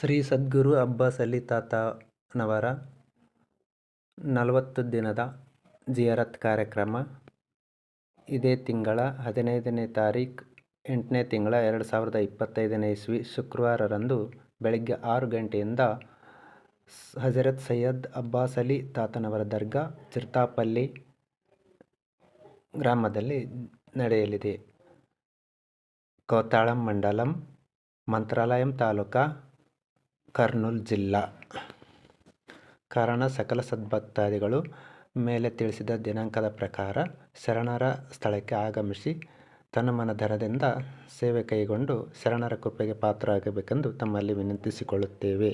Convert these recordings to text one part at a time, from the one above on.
ಶ್ರೀ ಸದ್ಗುರು ಅಬ್ಬಾಸ್ ಅಲಿ ತಾತನವರ ನಲವತ್ತು ದಿನದ ಜಿಯರತ್ ಕಾರ್ಯಕ್ರಮ. ಇದೇ ತಿಂಗಳ ಹದಿನೈದನೇ ತಾರೀಖು, ಎಂಟನೇ ತಿಂಗಳ ಎರಡು ಸಾವಿರದ ಇಪ್ಪತ್ತೈದನೇ ಇಸ್ವಿ ಶುಕ್ರವಾರರಂದು ಬೆಳಗ್ಗೆ ಆರು ಗಂಟೆಯಿಂದ ಹಜರತ್ ಸೈಯದ್ ಅಬ್ಬಾಸ್ ಅಲಿ ತಾತನವರ ದರ್ಗಾ, ಚಿರ್ತಾಪಲ್ಲಿ ಗ್ರಾಮದಲ್ಲಿ ನಡೆಯಲಿದೆ. ಕೋತಾಳಂ ಮಂಡಲಂ, ಮಂತ್ರಾಲಯಂ ತಾಲೂಕಾ ಕರ್ನೂಲ್ ಜಿಲ್ಲಾ. ಕಾರಣ ಸಕಲ ಸದ್ಭಕ್ತಾದಿಗಳು ಮೇಲೆ ತಿಳಿಸಿದ ದಿನಾಂಕದ ಪ್ರಕಾರ ಶರಣರ ಸ್ಥಳಕ್ಕೆ ಆಗಮಿಸಿ ತನುಮನಧನದಿಂದ ಸೇವೆ ಕೈಗೊಂಡು ಶರಣರ ಕೃಪೆಗೆ ಪಾತ್ರರಾಗಬೇಕೆಂದು ತಮ್ಮಲ್ಲಿ ವಿನಂತಿಸಿಕೊಳ್ಳುತ್ತೇವೆ.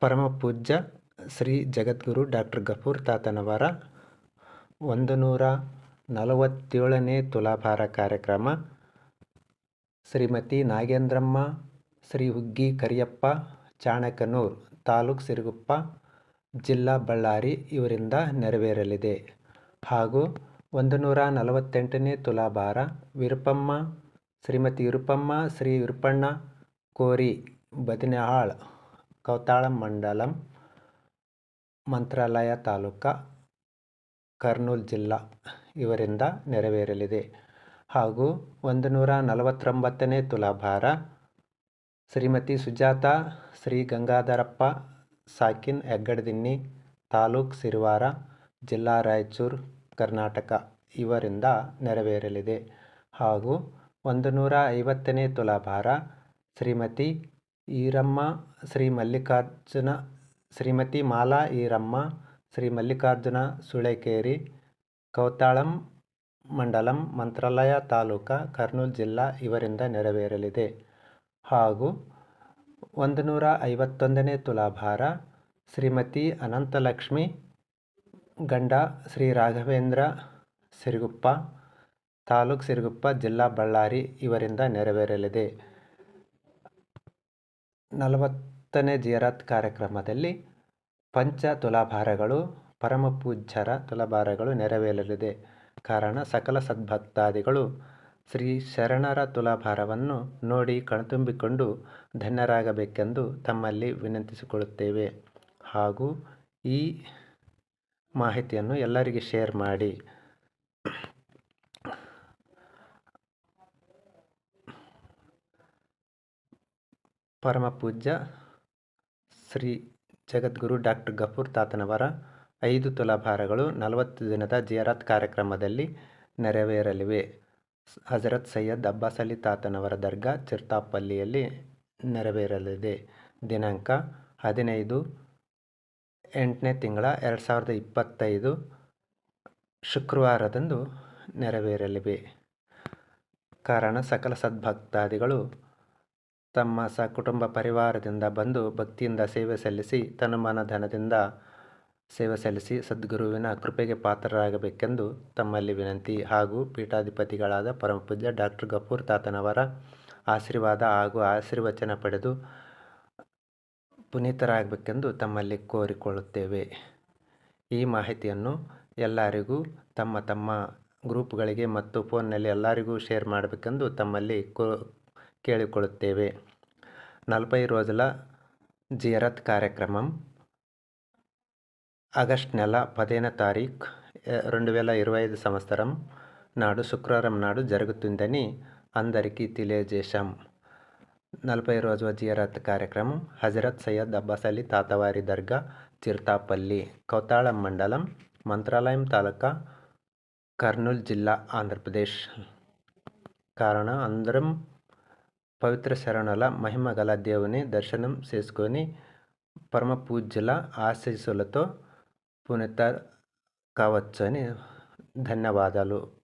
ಪರಮ ಪೂಜ್ಯ ಶ್ರೀ ಜಗದ್ಗುರು ಡಾಕ್ಟರ್ ಗಫೂರ್ ತಾತನವರ ಒಂದು ನೂರ ನಲವತ್ತೇಳನೇ ತುಲಾಭಾರ ಕಾರ್ಯಕ್ರಮ ಶ್ರೀಮತಿ ನಾಗೇಂದ್ರಮ್ಮ ಶ್ರೀ ಹುಗ್ಗಿ ಕರಿಯಪ್ಪ ಚಾಣಕನೂರ್ ತಾಲೂಕು ಸಿರುಗುಪ್ಪ, ಜಿಲ್ಲಾ ಬಳ್ಳಾರಿ ಇವರಿಂದ ನೆರವೇರಲಿದೆ. ಹಾಗೂ ಒಂದು ನೂರ ನಲವತ್ತೆಂಟನೇ ತುಲಾಭಾರ ವಿರುಪಮ್ಮ, ಶ್ರೀಮತಿ ವಿರುಪಮ್ಮ, ಶ್ರೀ ವಿರುಪಣ್ಣ, ಕೋರಿ, ಬದನೆಹಾಳ್, ಕೌತಾಳ ಮಂಡಲಂ, ಮಂತ್ರಾಲಯ ತಾಲೂಕ, ಕರ್ನೂಲ್ ಜಿಲ್ಲಾ ಇವರಿಂದ ನೆರವೇರಲಿದೆ. ಹಾಗೂ ಒಂದು ನೂರ ನಲವತ್ತೊಂಬತ್ತನೇ ತುಲಾಭಾರ ಶ್ರೀಮತಿ ಸುಜಾತ, ಶ್ರೀ ಗಂಗಾಧರಪ್ಪ, ಸಾಕಿನ್ ಹೆಗ್ಗಡದಿನ್ನಿ, ತಾಲೂಕ್ ಸಿರಿವಾರ, ಜಿಲ್ಲಾ ರಾಯಚೂರು, ಕರ್ನಾಟಕ ಇವರಿಂದ ನೆರವೇರಲಿದೆ. ಹಾಗೂ ಒಂದು ನೂರ ಐವತ್ತನೇ ತುಲಾಭಾರ ಶ್ರೀಮತಿ ಈರಮ್ಮ, ಶ್ರೀ ಮಲ್ಲಿಕಾರ್ಜುನ, ಶ್ರೀಮತಿ ಮಾಲಾ ಈರಮ್ಮ, ಶ್ರೀ ಮಲ್ಲಿಕಾರ್ಜುನ ಸುಳೆಕೇರಿ, ಕೌತಾಳಂ ಮಂಡಲಂ, ಮಂತ್ರಾಲಯ ತಾಲೂಕಾ, ಕರ್ನೂಲ್ ಜಿಲ್ಲಾ ಇವರಿಂದ ನೆರವೇರಲಿದೆ. ಹಾಗೂ ಒಂದು ನೂರ ಐವತ್ತೊಂದನೇ ತುಲಾಭಾರ ಶ್ರೀಮತಿ ಅನಂತಲಕ್ಷ್ಮಿ ಗಂಡ ಶ್ರೀ ರಾಘವೇಂದ್ರ ಸಿರುಗುಪ್ಪ, ತಾಲೂಕು ಸಿರುಗುಪ್ಪ, ಜಿಲ್ಲಾ ಬಳ್ಳಾರಿ ಇವರಿಂದ ನೆರವೇರಲಿದೆ. ನಲವತ್ತನೇ ಜಿಯರಾತ್ ಕಾರ್ಯಕ್ರಮದಲ್ಲಿ ಪಂಚ ತುಲಾಭಾರಗಳು ಪರಮಪೂಜ್ಯರ ತುಲಾಭಾರಗಳು ನೆರವೇರಲಿದೆ. ಕಾರಣ ಸಕಲ ಸದ್ಭಕ್ತಾದಿಗಳು ಶ್ರೀ ಶರಣರ ತುಲಾಭಾರವನ್ನು ನೋಡಿ ಕಣ್ತುಂಬಿಕೊಂಡು ಧನ್ಯರಾಗಬೇಕೆಂದು ತಮ್ಮಲ್ಲಿ ವಿನಂತಿಸಿಕೊಳ್ಳುತ್ತೇವೆ. ಹಾಗೂ ಈ ಮಾಹಿತಿಯನ್ನು ಎಲ್ಲರಿಗೆ ಶೇರ್ ಮಾಡಿ. ಪರಮ ಪೂಜ್ಯ ಶ್ರೀ ಜಗದ್ಗುರು ಡಾಕ್ಟರ್ ಗಫೂರ್ ತಾತನವರ ಐದು ತುಲಾಭಾರಗಳು ನಲವತ್ತು ದಿನದ ಜಿಯರಾತ್ ಕಾರ್ಯಕ್ರಮದಲ್ಲಿ ನೆರವೇರಲಿವೆ. ಹಜರತ್ ಸೈಯದ್ ಅಬ್ಬಾಸ್ ಅಲಿ ತಾತನವರ ದರ್ಗಾ ಚಿರ್ತಾಪಲ್ಲಿಯಲ್ಲಿ ನೆರವೇರಲಿದೆ. ದಿನಾಂಕ ಹದಿನೈದು ಎಂಟನೇ ತಿಂಗಳ ಎರಡು ಸಾವಿರದ ಇಪ್ಪತ್ತೈದು ಶುಕ್ರವಾರದಂದು ನೆರವೇರಲಿವೆ. ಕಾರಣ ಸಕಲ ಸದ್ಭಕ್ತಾದಿಗಳು ತಮ್ಮ ಸಕುಟುಂಬ ಪರಿವಾರದಿಂದ ಬಂದು ಭಕ್ತಿಯಿಂದ ಸೇವೆ ಸಲ್ಲಿಸಿ ತನುಮಾನ ಧನದಿಂದ ಸೇವೆ ಸಲ್ಲಿಸಿ ಸದ್ಗುರುವಿನ ಕೃಪೆಗೆ ಪಾತ್ರರಾಗಬೇಕೆಂದು ತಮ್ಮಲ್ಲಿ ವಿನಂತಿ ಹಾಗೂ ಪೀಠಾಧಿಪತಿಗಳಾದ ಪರಮಪೂಜ್ಯ ಡಾಕ್ಟರ್ ಗಫೂರ್ ತಾತನವರ ಆಶೀರ್ವಾದ ಹಾಗೂ ಆಶೀರ್ವಚನ ಪಡೆದು ಪುನೀತರಾಗಬೇಕೆಂದು ತಮ್ಮಲ್ಲಿ ಕೋರಿಕೊಳ್ಳುತ್ತೇವೆ. ಈ ಮಾಹಿತಿಯನ್ನು ಎಲ್ಲರಿಗೂ ತಮ್ಮ ತಮ್ಮ ಗ್ರೂಪ್ಗಳಿಗೆ ಮತ್ತು ಫೋನ್ನಲ್ಲಿ ಎಲ್ಲರಿಗೂ ಶೇರ್ ಮಾಡಬೇಕೆಂದು ತಮ್ಮಲ್ಲಿ ಕೋ, ಕೇಳಿಕೊಳ್ಳುತ್ತೇವೆ. నలభై రోజుల ಜಿಯರತ್ ಕಾರ್ಯಕ್ರಮಂ ఆగస్ట్ నెల పదిహేను తారీఖు రెండు వేల ఇరవై ఐదు సంవత్సరం నాడు శుక్రవారం నాడు జరుగుతుందని అందరికీ తెలియజేశాం. నలభై రోజుల జియారత్ కార్యక్రమం హజరత్ సయ్యద్ అబ్బాస్ అలీ తాతవారి దర్గా చిర్తాపల్లి కౌతాళం మండలం మంత్రాలయం తాలూకా కర్నూలు జిల్లా ఆంధ్రప్రదేశ్. కారణం అందరం పవిత్ర శరణుల మహిమ గల దేవుని దర్శనం చేసుకొని పరమ పూజ్యుల ఆశీస్సులతో పునః కావచ్చని ధన్యవాదాలు.